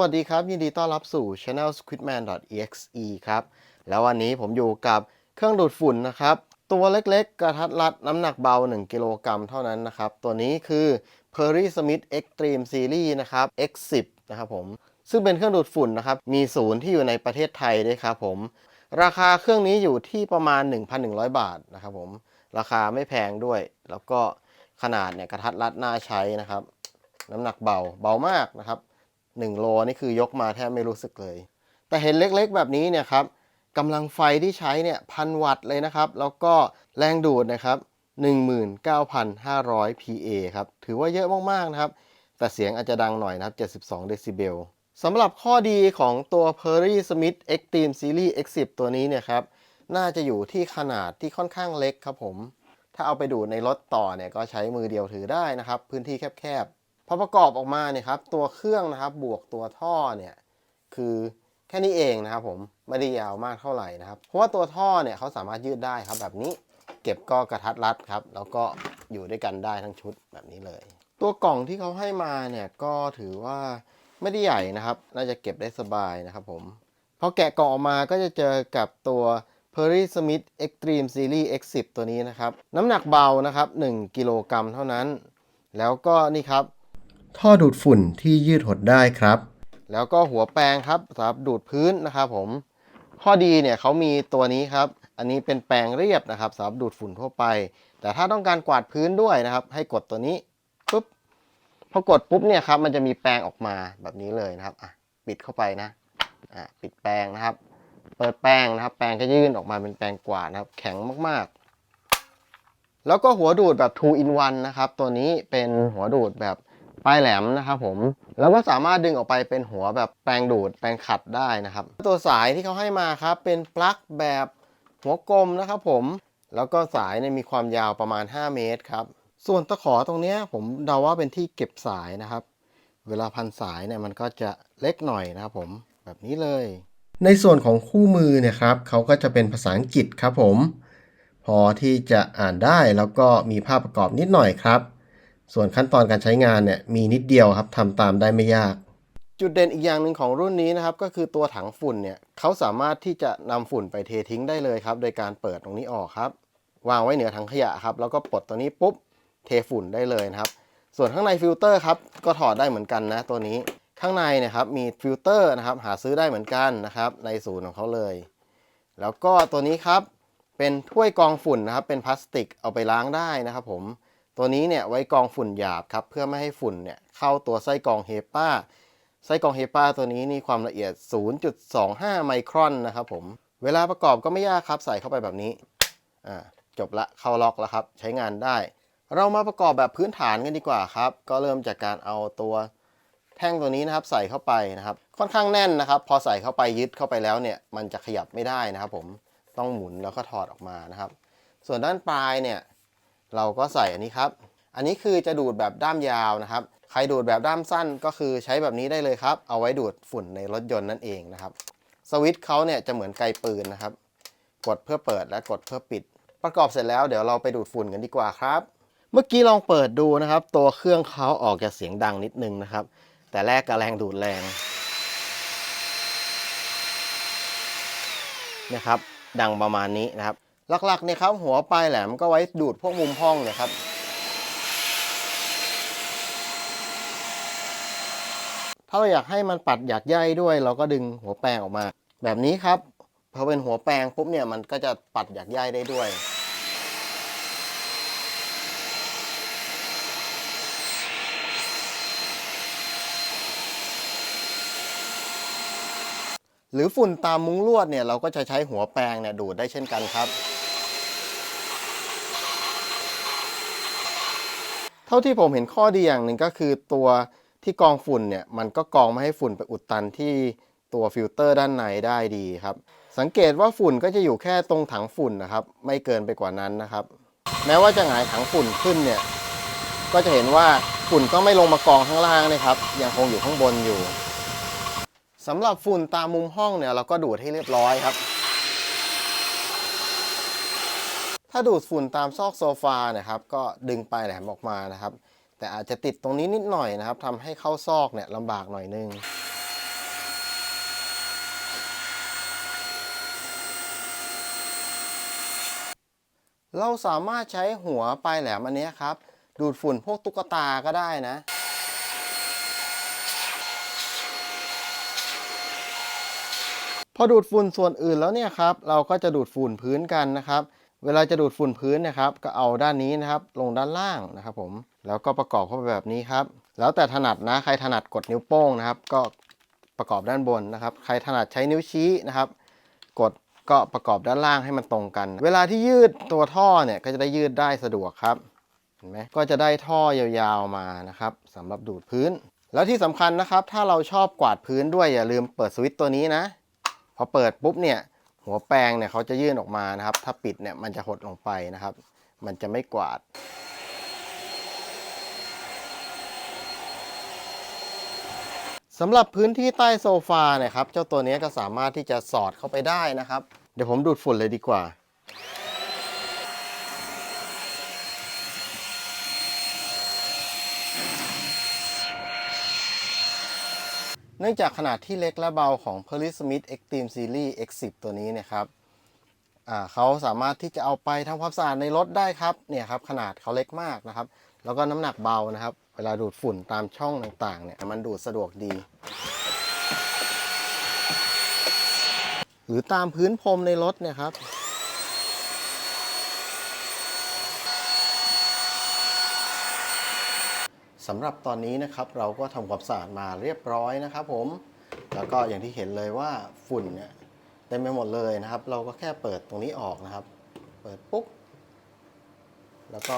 วัสดีครับ ยินดีต้อนรับสู่ channel squidman.exe ครับ แล้ววันนี้ผมอยู่กับเครื่องดูดฝุ่นนะครับ ตัวเล็กๆ กระทัดรัดน้ำหนักเบา 1 กิโลกรัมเท่านั้นนะครับ ตัวนี้คือ Perry Smith Extreme Series นะครับ X10 นะครับผม ซึ่งเป็นเครื่องดูดฝุ่นนะครับ มีศูนย์ที่อยู่ในประเทศไทยด้วยครับผม ราคาเครื่องนี้อยู่ที่ประมาณ 1,100 บาทนะครับผม ราคาไม่แพงด้วย แล้วก็ขนาดเนี่ยกระทัดรัดน่าใช้นะครับ น้ำหนักเบา เบามากนะครับ 1 โลนี่คือยกมาแทบไม่รู้สึกเลย แต่เห็นเล็กๆแบบนี้เนี่ยครับกำลังไฟที่ใช้เนี่ยพันวัตต์เลยนะครับ แล้วก็แรงดูดนะครับ 19,500 PA ครับ ถือว่าเยอะมากๆนะครับ แต่เสียงอาจจะดังหน่อยนะครับ 72 เดซิเบลสำหรับข้อดีของตัว Perry Smith Extreme Series X10 ตัวนี้เนี่ยครับ น่าจะอยู่ที่ขนาดที่ค่อนข้างเล็กครับผม ถ้าเอาไปดูในรถต่อเนี่ยก็ใช้มือเดียวถือได้นะครับ พื้นที่แคบๆ พอประกอบออกมาเนี่ยครับตัวเครื่องนะครับบวกตัวท่อเนี่ยคือแค่นี้เองนะครับผมไม่ได้ยาวมากเท่าไหร่นะครับ เพราะว่าตัวท่อเนี่ยเขาสามารถยืดได้ครับแบบนี้เก็บก็กระทัดรัดครับ แล้วก็อยู่ด้วยกันได้ทั้งชุดแบบนี้เลย ตัวกล่องที่เขาให้มาเนี่ยก็ถือว่าไม่ได้ใหญ่นะครับ น่าจะเก็บได้สบายนะครับผมพอแกะกล่องออกมาก็จะเจอกับตัว Perry Smith Extreme Series X10 ตัวนี้นะครับ น้ำหนักเบานะครับ1กิโลกรัมเท่านั้น แล้วก็นี่ครับ ท่อดูดฝุ่นที่ยืดหดได้ครับ แล้วก็หัวแปรงครับสำหรับดูดพื้นนะครับผม ข้อดีเนี่ยเขามีตัวนี้ครับ อันนี้เป็นแปรงเรียบนะครับสำหรับดูดฝุ่นทั่วไป แต่ถ้าต้องการกวาดพื้นด้วยนะครับ ให้กดตัวนี้ปุ๊บพอกดปุ๊บเนี่ยครับมันจะมีแปรงออกมาแบบนี้เลยนะครับอะปิดเข้าไปนะอะปิดแปรงนะครับ เปิดแปรงนะครับ แปรงก็ยื่นออกมาเป็นแปรงกวาดนะครับ แข็งมากๆ แล้วก็หัวดูดแบบ 2 in 1นะครับ ตัวนี้เป็นหัวดูดแบบ ปลายแหลมนะครับผม แล้วก็สามารถดึงออกไปเป็นหัวแบบแปรงดูดแปรงขัดได้นะครับ ตัวสายที่เขาให้มาครับเป็นปลั๊กแบบหัวกลมนะครับผมแล้วก็สายเนี่ยมีความยาวประมาณ 5 เมตรครับส่วนตะขอตรงนี้ผมเดาว่าเป็นที่เก็บสายนะครับ เวลาพันสายเนี่ยมันก็จะเล็กหน่อยนะครับผมแบบนี้เลย ในส่วนของคู่มือเนี่ยครับเขาก็จะเป็นภาษาอังกฤษครับผม พอที่จะอ่านได้แล้วก็มีภาพประกอบนิดหน่อยครับ ส่วนขั้นตอนการใช้งานเนี่ยมีนิดเดียวครับทำตามได้ไม่ยาก จุดเด่นอีกอย่างหนึ่งของรุ่นนี้นะครับ ก็คือตัวถังฝุ่นเนี่ยเขาสามารถที่จะนำฝุ่นไปเททิ้งได้เลยครับ โดยการเปิดตรงนี้ออกครับ วางไว้เหนือถังขยะครับ แล้วก็ปลดตัวนี้ปุ๊บเทฝุ่นได้เลยนะครับ ส่วนข้างในฟิลเตอร์ครับก็ถอดได้เหมือนกันนะตัวนี้ข้างในนะครับมีฟิลเตอร์นะครับหาซื้อได้เหมือนกันนะครับในศูนย์ของเขาเลย แล้วก็ตัวนี้ครับเป็นถ้วยกองฝุ่นนะครับเป็นพลาสติกเอาไปล้างได้นะครับผม ตัวนี้เนี่ยไว้กองฝุ่นหยาบครับเพื่อไม่ให้ฝุ่นเนี่ยเข้าตัวไส้กองเฮปาไส้กองเฮปาตัวนี้นี่ความละเอียด 0.25 ไมครอนนะครับผม เวลาประกอบก็ไม่ยากครับใส่เข้าไปแบบนี้อ่าจบละเข้าล็อกแล้วครับใช้งานได้ เรามาประกอบแบบพื้นฐานกันดีกว่าครับ ก็เริ่มจากการเอาตัวแท่งตัวนี้นะครับใส่เข้าไปนะครับ ค่อนข้างแน่นนะครับ พอใส่เข้าไปยึดเข้าไปแล้วเนี่ยมันจะขยับไม่ได้นะครับ ผมต้องหมุนแล้วก็ถอดออกมานะครับ ส่วนด้านปลายเนี่ย เราก็ใส่อันนี้ครับ อันนี้คือจะดูดแบบด้ามยาวนะครับ ใครดูดแบบด้ามสั้นก็คือใช้แบบนี้ได้เลยครับ เอาไว้ดูดฝุ่นในรถยนต์นั่นเองนะครับ สวิตช์เขาเนี่ยจะเหมือนไกปืนนะครับ กดเพื่อเปิดและกดเพื่อปิด ประกอบเสร็จแล้วเดี๋ยวเราไปดูดฝุ่นกันดีกว่าครับ เมื่อกี้ลองเปิดดูนะครับ ตัวเครื่องเขาออกจะเสียงดังนิดนึงนะครับ แต่แรกกับแรงดูดแรงนะครับ ดังประมาณนี้นะครับ หลักๆเนี่ยครับหัวปลายแหลมก็ไว้ดูดพวกมุมห้องเนี่ยครับถ้าเราอยากให้มันปัดหยากใยด้วย เราก็ดึงหัวแปรงออกมา แบบนี้ครับพอเป็นหัวแปรงปุ๊บเนี่ยมันก็จะปัดหยากใยได้ด้วยหรือฝุ่นตามมุ้งลวดเนี่ยเราก็จะใช้หัวแปรงเนี่ยดูดได้เช่นกันครับ เท่าที่ผมเห็นข้อดีอย่างหนึ่งก็คือตัวที่กองฝุ่นเนี่ยมันก็กองไม่ให้ฝุ่นไปอุดตันที่ตัวฟิลเตอร์ด้านในได้ดีครับ สังเกตว่าฝุ่นก็จะอยู่แค่ตรงถังฝุ่นนะครับ ไม่เกินไปกว่านั้นนะครับ แม้ว่าจะหงายถังฝุ่นขึ้นเนี่ยก็จะเห็นว่าฝุ่นก็ไม่ลงมากองข้างล่างนะครับ ยังคงอยู่ข้างบนอยู่สำหรับฝุ่นตามมุมห้องเนี่ยเราก็ดูดให้เรียบร้อยครับ ถ้าดูดฝุ่นตามซอกโซฟานะครับ ก็ดึงปลายแหลมออกมานะครับ แต่อาจจะติดตรงนี้นิดหน่อยนะครับทำให้เข้าซอกเนี่ยลำบากหน่อยนึงเราสามารถใช้หัวปลายแหลมอันนี้ครับ ดูดฝุ่นพวกตุ๊กตาก็ได้นะ พอดูดฝุ่นส่วนอื่นแล้วเนี่ยครับ เราก็จะดูดฝุ่นพื้นกันนะครับ เวลาจะดูดฝุ่นพื้นนะครับ ก็เอาด้านนี้นะครับ ลงด้านล่างนะครับผมแล้วก็ประกอบเข้าไปแบบนี้ครับ แล้วแต่ถนัดนะใครถนัดกดนิ้วโป้งนะครับ ก็ประกอบด้านบนนะครับ ใครถนัดใช้นิ้วชี้นะครับ กดก็ประกอบด้านล่างให้มันตรงกัน เวลาที่ยืดตัวท่อเนี่ยก็จะได้ยืดได้สะดวกครับเห็นไหมก็จะได้ท่อยาวๆมานะครับสำหรับดูดพื้น แล้วที่สำคัญนะครับ ถ้าเราชอบกวาดพื้นด้วยอย่าลืมเปิดสวิตช์ตัวนี้นะ พอเปิดปุ๊บเนี่ย หัวแปรงเนี่ยเขาจะยื่นออกมานะครับ ถ้าปิดเนี่ยมันจะหดลงไปนะครับ มันจะไม่กวาด สำหรับพื้นที่ใต้โซฟาเนี่ยครับ เจ้าตัวนี้ก็สามารถที่จะสอดเข้าไปได้นะครับ เดี๋ยวผมดูดฝุ่นเลยดีกว่า นื่องจากขนาดที่เล็กและเบาของ p e r l y Smith Extreme Series X10 ตัวนี้เนะครับเขาสามารถที่จะเอาไปทำความสะอาดในรถได้ครับเนี่ยครับขนาดเขาเล็กมากนะครับ แล้วก็น้ำหนักเบานะครับ เวลาดูดฝุ่นตามช่องต่างๆเนี่ยมันดูดสะดวกดี หรือตามพื้นพรมในรถเนี่ยครับ สำหรับตอนนี้นะครับเราก็ทำความสะอาดมาเรียบร้อยนะครับผม แล้วก็อย่างที่เห็นเลยว่าฝุ่นเนี่ยเต็มไปหมดเลยนะครับ เราก็แค่เปิดตรงนี้ออกนะครับ เปิดปุ๊บแล้วก็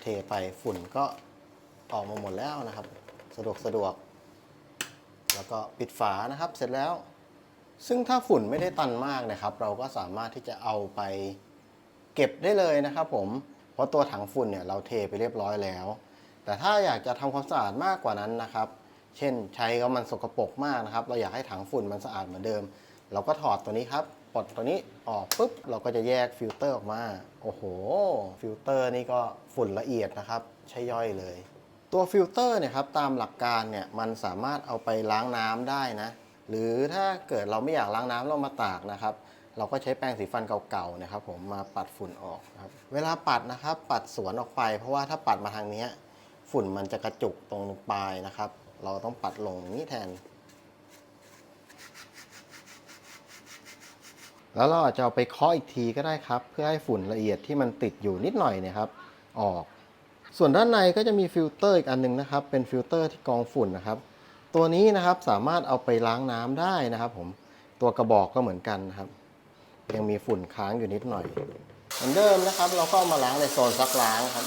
เทไปฝุ่นก็ออกมาหมดแล้วนะครับ สะดวกสะดวก แล้วก็ปิดฝานะครับเสร็จแล้ว ซึ่งถ้าฝุ่นไม่ได้ตันมากนะครับ เราก็สามารถที่จะเอาไปเก็บได้เลยนะครับ ผมเพราะตัวถังฝุ่นเนี่ยเราเทไปเรียบร้อยแล้ว แต่ถ้าอยากจะทำความสะอาดมากกว่านั้นนะครับ เช่นใช้ก็มันสกปรกมากนะครับ เราอยากให้ถังฝุ่นมันสะอาดเหมือนเดิม เราก็ถอดตัวนี้ครับปลดตัวนี้ออกปุ๊บเราก็จะแยกฟิลเตอร์ออกมา โอ้โห ฟิลเตอร์นี่ก็ฝุ่นละเอียดนะครับ ใช้ย่อยเลย ตัวฟิลเตอร์เนี่ยครับตามหลักการเนี่ยมันสามารถเอาไปล้างน้ำได้นะ หรือถ้าเกิดเราไม่อยากล้างน้ำเรามาตากนะครับ เราก็ใช้แปรงสีฟันเก่าๆนะครับผมมาปัดฝุ่นออกครับ เวลาปัดนะครับ ปัดสวนออกไป เพราะว่าถ้าปัดมาทางนี้ ฝุ่นมันจะกระจุกตรงปลายนะครับ เราต้องปัดลงนี้แทน แล้วเราอาจจะเอาไปเคาะอีกทีก็ได้ครับ เพื่อให้ฝุ่นละเอียดที่มันติดอยู่นิดหน่อยเนะครับ ออก ส่วนด้านในก็จะมีฟิลเตอร์อีกอันหนึงนะครับ เป็นฟิลเตอร์ที่กรองฝุ่นนะครับ ตัวนี้นะครับสามารถเอาไปล้างน้ำได้นะครับผมตัวกระบอกก็เหมือนกันนะครับ ยังมีฝุ่นค้างอยู่นิดหน่อย เหมือนเดิมนะครับ เราก็ามาล้างในโซนซักล้างครับ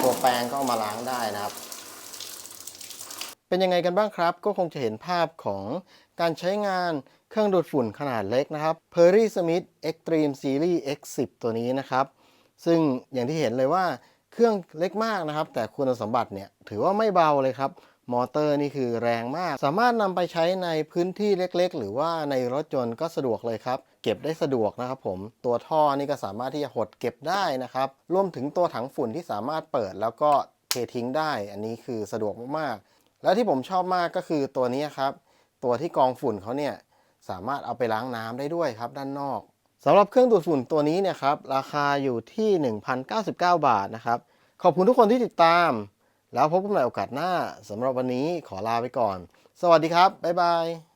ตัวแปรงก็เอามาล้างได้นะครับ เป็นยังไงกันบ้างครับ ก็คงจะเห็นภาพของการใช้งานเครื่องดูดฝุ่นขนาดเล็กนะครับ Perry Smith Extreme Series X10 ตัวนี้นะครับ ซึ่งอย่างที่เห็นเลยว่าเครื่องเล็กมากนะครับ แต่คุณสมบัติเนี่ยถือว่าไม่เบาเลยครับ มอเตอร์นี่คือแรงมาก สามารถนำไปใช้ในพื้นที่เล็กๆ หรือว่าในรถยนต์ก็สะดวกเลยครับ เก็บได้สะดวกนะครับผม ตัวท่อนี่ก็สามารถที่จะหดเก็บได้นะครับ รวมถึงตัวถังฝุ่นที่สามารถเปิดแล้วก็เททิ้งได้ อันนี้คือสะดวกมากๆ แล้วที่ผมชอบมากก็คือตัวนี้ครับ ตัวที่กองฝุ่นเขาเนี่ยสามารถเอาไปล้างน้ำได้ด้วยครับด้านนอกสำหรับเครื่องดูดฝุ่นตัวนี้เนี่ยครับราคาอยู่ที่ 1,099 บาทนะครับ ขอบคุณทุกคนที่ติดตาม แล้วพบกันใหม่โอกาสหน้าสำหรับวันนี้ขอลาไปก่อน สวัสดีครับ บ๊ายบาย